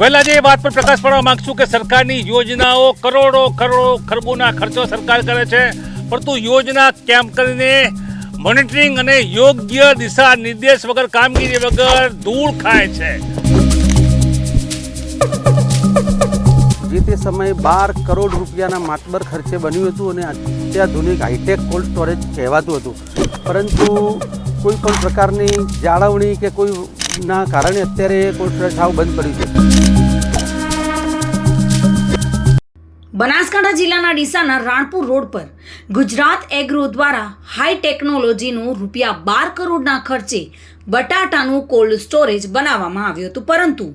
વહેલા એ વાત પર પ્રકાશ પાડવા માંગશું કે સરકારની યોજનાઓ કરોડો કરોડો ખરબોના ખર્ચો સરકાર કરે છે. પરંતુ યોજના કેમ કરીને મોનિટરિંગ અને યોગ્ય દિશા નિર્દેશ વગર કામગીરી વગર ધૂળ ખાય છે? જે તે સમયે બાર કરોડ રૂપિયાના માતબર ખર્ચે બન્યું હતું અને અત્યાધુનિક હાઈટેક કોલ્ડ સ્ટોરેજ કહેવાતું હતું. પરંતુ કોઈ પણ પ્રકારની જાળવણી કે કોઈના કારણે અત્યારે સ્ટોરેજ સાવ બંધ પડ્યું છે. બનાસકાંઠા જિલ્લાના ડીસાના રાણપુર રોડ પર ગુજરાત એગ્રો દ્વારા હાઈ ટેકનોલોજીનું રૂપિયા બાર કરોડના ખર્ચે બટાટાનું કોલ્ડ સ્ટોરેજ બનાવવામાં આવ્યું હતું. પરંતુ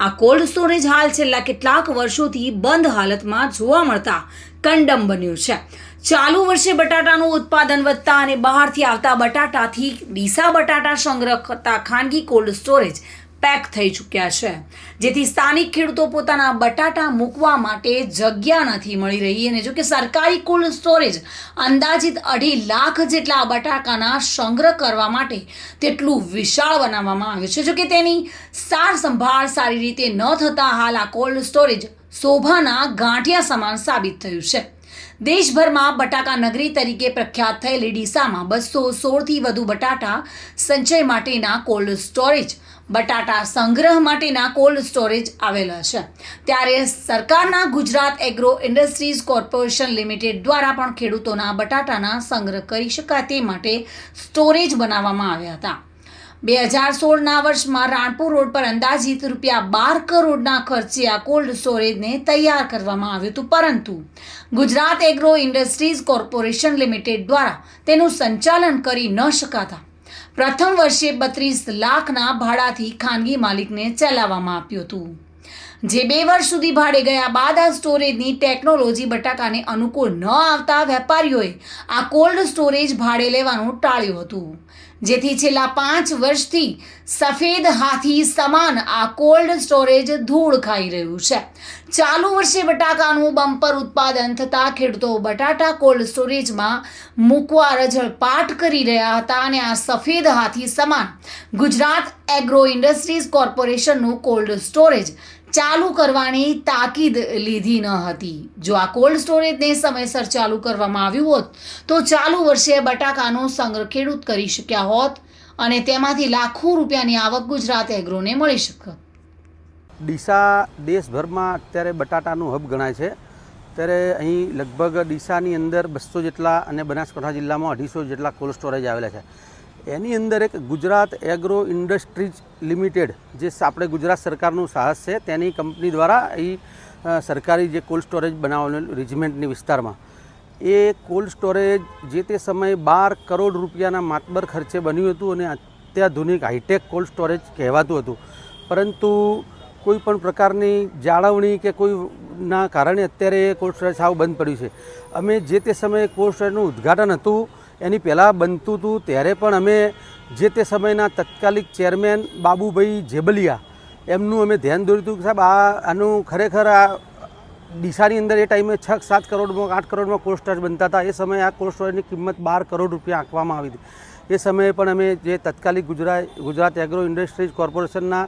આ કોલ્ડ સ્ટોરેજ હાલ છેલ્લા કેટલાક વર્ષોથી બંધ હાલતમાં જોવા મળતા કંડમ બન્યું છે. ચાલુ વર્ષે બટાટાનું ઉત્પાદન વધતા અને બહારથી આવતા બટાટાથી ડીસા બટાટા સંગ્રહ કરતા ખાનગી કોલ્ડ સ્ટોરેજ પેક થઈ ચૂક્યા છે. જેથી સ્થાનિક ખેડૂતો પોતાના બટાટા મૂકવા માટે જગ્યા નથી મળી રહી. અને જો કે સરકારી કોલ્ડ સ્ટોરેજ અંદાજિત અઢી લાખ જેટલા બટાકાના સંગ્રહ કરવા માટે તેટલું વિશાળ બનાવવામાં આવ્યું છે. જો કે તેની સાર સંભાળ સારી રીતે ન થતાં હાલ આ કોલ્ડ સ્ટોરેજ શોભાના ગાંઠિયા સમાન સાબિત થયું છે. દેશભરમાં બટાકા નગરી તરીકે પ્રખ્યાત થયેલી ડીસામાં બસો સોળથી વધુ બટાટા સંચય માટેના કોલ્ડ સ્ટોરેજ, બટાટા સંગ્રહ માટેના કોલ્ડ સ્ટોરેજ આવેલા છે. ત્યારે સરકારના Gujarat agro industries corporation limited દ્વારા પણ ખેડૂતોના બટાટાના સંગ્રહ કરી શકાય તે માટે સ્ટોરેજ બનાવવામાં આવ્યા હતા. બે હજાર સોળના વર્ષમાં રાણપુર રોડ પર અંદાજિત રૂપિયા બાર કરોડના ખર્ચે આ કોલ્ડ સ્ટોરેજને તૈયાર કરવામાં આવ્યું હતું. પરંતુ Gujarat agro industries corporation limited દ્વારા તેનું સંચાલન કરી ન શકાતા પ્રથમ વર્ષે બત્રીસ લાખના ભાડાથી ખાનગી માલિકને ચલાવવામાં આપ્યું હતું. જે બે વર્ષ સુધી ભાડે ગયા બાદ આ સ્ટોરેજની ટેકનોલોજી બટાકાને અનુકૂળ ન આવતા વેપારીઓએ આ કોલ્ડ સ્ટોરેજ ભાડે લેવાનું ટાળ્યું હતું. જેથી છેલ્લા પાંચ વર્ષથી સફેદ હાથી સમાન આ કોલ્ડ સ્ટોરેજ ધૂળ ખાઈ રહ્યું છે. ચાલુ વર્ષે બટાકાનું બમ્પર ઉત્પાદન થતાં ખેડૂતો બટાટા કોલ્ડ સ્ટોરેજમાં મૂકવા રજળપાટ કરી રહ્યા હતા અને આ સફેદ હાથી સમાન ગુજરાત એગ્રો ઇન્ડસ્ટ્રીઝ કોર્પોરેશનનું કોલ્ડ સ્ટોરેજ ચાલુ કરવાની તાકીદ લીધી ન હતી. જો આ કોલ્ડ સ્ટોરેજને સમયસર ચાલુ કરવામાં આવ્યું હોત, તો ચાલુ વર્ષે બટાકાનો સંગ્રહ ખેડૂત કરી શક્યા હોત અને તેમાંથી લાખો રૂપિયાની આવક ગુજરાત એગ્રોને મળી શકત. ડીસા દેશભરમાં અત્યારે બટાટાનું હબ ગણાય છે. ત્યારે અહીં લગભગ ડીસાની અંદર બસો જેટલા અને બનાસકાંઠા જિલ્લામાં અઢીસો જેટલા કોલ્ડ સ્ટોરેજ આવેલા છે. એની અંદર એક ગુજરાત એગ્રો ઇન્ડસ્ટ્રીઝ લિમિટેડ જે આપણે ગુજરાત સરકારનું સાહસ છે, તેની કંપની દ્વારા એ સરકારી જે કોલ્ડ સ્ટોરેજ બનાવવાનું રિજમેન્ટની વિસ્તારમાં, એ કોલ્ડ સ્ટોરેજ જે તે સમયે બાર કરોડ રૂપિયાના માતબર ખર્ચે બન્યું હતું અને અત્યાધુનિક હાઈટેક કોલ્ડ સ્ટોરેજ કહેવાતું હતું. પરંતુ કોઈ પણ પ્રકારની જાળવણી કે કોઈના કારણે અત્યારે એ કોલ્ડ સ્ટોરેજ સાવ બંધ પડ્યું છે. અમે જે તે સમયે કોલ્ડ સ્ટોરેજનું ઉદ્ઘાટન હતું એની પહેલાં બનતું હતું. ત્યારે પણ અમે જે તે સમયના તત્કાલિક ચેરમેન બાબુભાઈ જેબલિયા, એમનું અમે ધ્યાન દોર્યું હતું કે સાહેબ, આ આનું ખરેખર આ ડીસાની અંદર એ ટાઈમે છ સાત કરોડમાં, આઠ કરોડમાં કોલ્ડ સ્ટોરેજ બનતા હતા. એ સમયે આ કોલ્ડ સ્ટોરેજની કિંમત બાર કરોડ રૂપિયા આંકવામાં આવી હતી. એ સમયે પણ અમે જે તત્કાલિક ગુજરાત ગુજરાત એગ્રો ઇન્ડસ્ટ્રીઝ કોર્પોરેશનના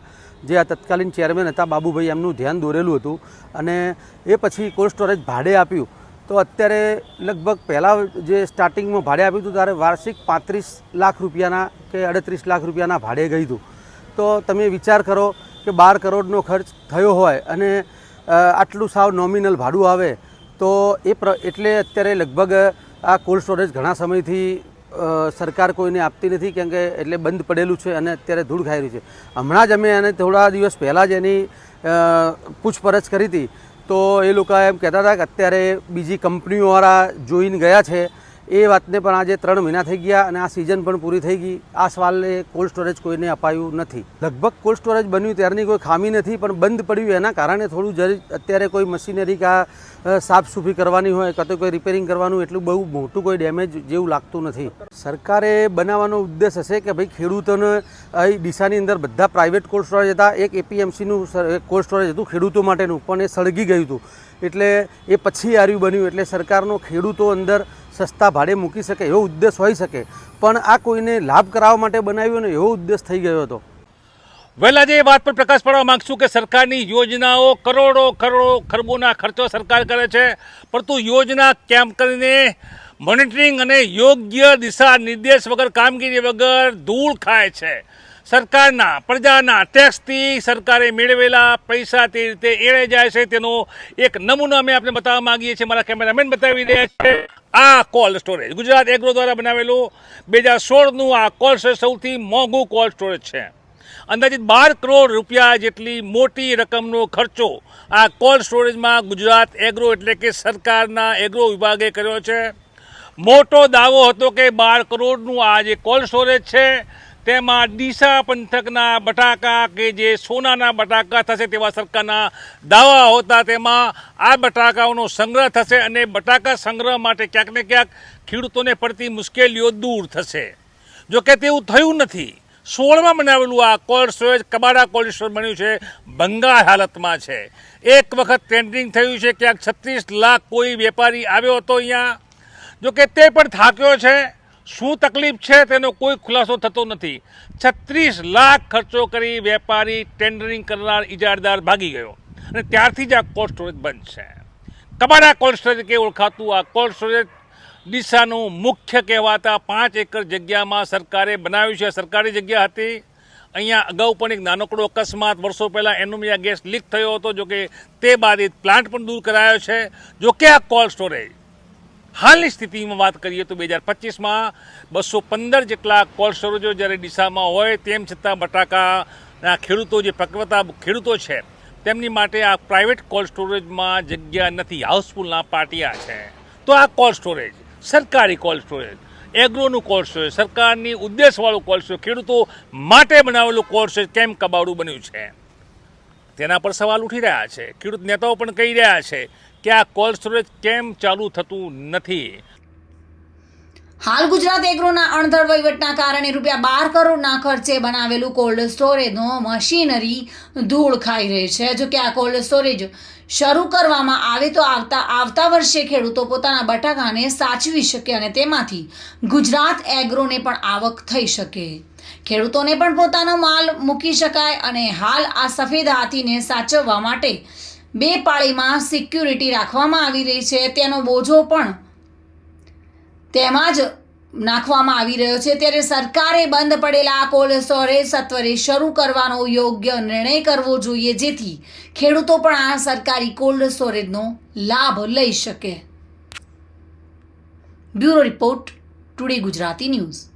જે આ તત્કાલીન ચેરમેન હતા બાબુભાઈ, એમનું ધ્યાન દોરેલું હતું. અને એ પછી કોલ્ડ સ્ટોરેજ ભાડે આપ્યું. તો અત્યારે લગભગ પહેલાં જે સ્ટાર્ટિંગમાં ભાડે આપ્યું હતું, ત્યારે વાર્ષિક પાંત્રીસ લાખ રૂપિયાના કે અડત્રીસ લાખ રૂપિયાના ભાડે ગયું હતું. તો તમે વિચાર કરો કે બાર કરોડનો ખર્ચ થયો હોય અને આટલું સાવ નોમિનલ ભાડું આવે, તો એ પ્ર, એટલે અત્યારે લગભગ આ કોલ્ડ સ્ટોરેજ ઘણા સમયથી સરકાર કોઈને આપતી નથી, કેમ કે એટલે બંધ પડેલું છે અને અત્યારે ધૂળ ખાઈ રહ્યું છે. હમણાં જ અમે એને થોડા દિવસ પહેલાં જ એની પૂછપરછ કરી હતી તો એ લોકો એમ કહેતા હતા કે અત્યારે બીજી કંપનીઓવાળા જોઈને ગયા છે. એ વાતને પણ આજે ત્રણ મહિના થઈ ગયા અને આ સિઝન પણ પૂરી થઈ ગઈ. આ સવાલે કોલ્ડ સ્ટોરેજ કોઈને અપાયું નથી. લગભગ કોલ્ડ સ્ટોરેજ બન્યું ત્યારની કોઈ ખામી નથી, પણ બંધ પડ્યું એના કારણે થોડું જરી અત્યારે કોઈ મશીનરી કા સાફસૂફી કરવાની હોય કાં તો કોઈ રિપેરિંગ કરવાનું એટલું બહુ મોટું કોઈ ડેમેજ જેવું લાગતું નથી. સરકારે બનાવવાનો ઉદ્દેશ હશે કે ભાઈ ખેડૂતોને અહીં ડીસાની અંદર બધા પ્રાઇવેટ કોલ્ડ સ્ટોરેજ હતા. એક એપીએમસીનું કોલ્ડ સ્ટોરેજ હતું ખેડૂતો માટેનું, પણ એ સળગી ગયું હતું. એટલે એ પછી આર્યું બન્યું. એટલે સરકારનો ખેડૂતો અંદર સસ્તા ભાડે મૂકી શકે એવો ઉદ્દેશ હોઈ શકે. પણ આ કોઈને લાભ કરાવવા માટે બનાવ્યો ને એવો ઉદ્દેશ થઈ ગયો હતો. વહેલા જે એ વાત પર પ્રકાશ પાડવા માંગશું કે સરકારની યોજનાઓ કરોડો કરોડો ખરબોના ખર્ચો સરકાર કરે છે. પરંતુ યોજના કેમ કરીને મોનિટરિંગ અને યોગ્ય દિશા નિર્દેશ વગર કામગીરી વગર ધૂળ ખાય છે? સરકારના, પ્રજાના ટેક્સથી સરકારે મેળવેલા પૈસા તે રીતે એળે જાય છે. તેનો એક નમૂનો અમે આપને બતાવવા માંગીએ છીએ. મારા કેમેરામેન બતાવી રહ્યા છે. આ કોલ્ડ સ્ટોરેજ ગુજરાત એગ્રો દ્વારા બનાવેલું બે હજાર સોળનું આ કોલ્ડ સ્ટોરેજ સૌથી મોંઘું કોલ્ડ સ્ટોરેજ છે. અંદાજિત બાર કરોડ રૂપિયા જેટલી મોટી રકમનો ખર્ચો આ કોલ્ડ સ્ટોરેજમાં ગુજરાત એગ્રો એટલે કે સરકારના એગ્રો વિભાગે કર્યો છે. મોટો દાવો હતો કે બાર કરોડનું આ જે કોલ્ડ સ્ટોરેજ છે તેમાં ડીસા પંથકના બટાકા કે જે સોનાના બટાકા થશે તેવા સરકારના દાવા હોતા તેમાં આ બટાકાઓનો સંગ્રહ થશે અને બટાકા સંગ્રહ માટે ક્યાંક ને ક્યાંક ખેડૂતોને પડતી મુશ્કેલીઓ દૂર થશે. જો કે તેવું થયું નથી. સોળમાં બનાવેલું આ કોલ્ડ સ્ટોરેજ કબાડા કોલ્ડ સ્ટોરેજ બન્યું છે, બંગાળ હાલતમાં છે. એક વખત ટેન્ડરિંગ થયું છે, ક્યાંક છત્રીસ લાખ કોઈ વેપારી આવ્યો હતો અહીંયા. જો કે તે પણ થાક્યો છે. શું તકલીફ છે તેનો કોઈ ખુલાસો થતો નથી. છત્રીસ લાખ ખર્ચો કરી વેપારી ટેન્ડરિંગ કરનાર ઇજારદાર ભાગી ગયો. અને ત્યારથી જ આ કોલ્ડ સ્ટોરેજ બંધ છે. કબાડા કોલ્ડ સ્ટોરેજ કે ઓળખાતું આ કોલ્ડ સ્ટોરેજ ડીસાનું મુખ્ય કહેવાતા પાંચ એકર જગ્યામાં સરકારે બનાવ્યું છે. સરકારી જગ્યા હતી. અહીંયા અગાઉ પણ એક નાનકડો અકસ્માત વર્ષો પહેલાં એનુમિયા ગેસ લીક થયો હતો, જો કે તે બાદ પ્લાન્ટ પણ દૂર કરાયો છે. જોકે આ કોલ્ડ સ્ટોરેજ હાલની સ્થિતિમાં વાત કરીએ તો બે હજાર પચીસમાં બસો પંદર જેટલા કોલ્ડ સ્ટોરેજો જ્યારે ડીસામાં હોય તેમ છતાં બટાકાના ખેડૂતો જે પકવતા ખેડૂતો છે, તેમની માટે આ પ્રાઇવેટ કોલ્ડ સ્ટોરેજમાં જગ્યા નથી, હાઉસફુલના પાટિયા છે. તો આ કોલ્ડ સ્ટોરેજ, સરકારી કોલ્ડ સ્ટોરેજ, એગ્રોનું કોલ્ડ સ્ટોરેજ, સરકારની ઉદ્દેશવાળું કોલ્ડ સ્ટોરેજ, ખેડૂતો માટે બનાવેલું કોલ્ડ સ્ટોરેજ કેમ કબાડું બન્યું છે? તેના પર સવાલ ઉઠી રહ્યા છે. ખેડૂત નેતાઓ પણ કહી રહ્યા છે કે આ કોલ્ડ સ્ટોરેજ કેમ ચાલુ થતું નથી? હાલ ગુજરાત એગ્રોના અણધર વહીવટના કારણે રૂપિયા બાર કરોડના ખર્ચે બનાવેલું કોલ્ડ સ્ટોરેજનો મશીનરી ધૂળ ખાઈ રહી છે. જો કે આ કોલ્ડ સ્ટોરેજ શરૂ કરવામાં આવે તો આવતા આવતા વર્ષે ખેડૂતો પોતાના બટાકાને સાચવી શકે અને તેમાંથી ગુજરાત એગ્રોને પણ આવક થઈ શકે. ખેડૂતોને પણ પોતાનો માલ મૂકી શકાય અને હાલ આ સફેદ હાથીને સાચવવા માટે બે પાળીમાં સિક્યુરિટી રાખવામાં આવી રહી છે. તેનો બોજો પણ તેમાં જ નાખવામાં આવી રહ્યો છે. ત્યારે સરકારે બંધ પડેલા આ કોલ્ડ સ્ટોરેજ સત્વરે શરૂ કરવાનો યોગ્ય નિર્ણય કરવો જોઈએ, જેથી ખેડૂતો પણ આ સરકારી કોલ્ડ સ્ટોરેજનો લાભ લઈ શકે. Bureau report, today Gujarati news.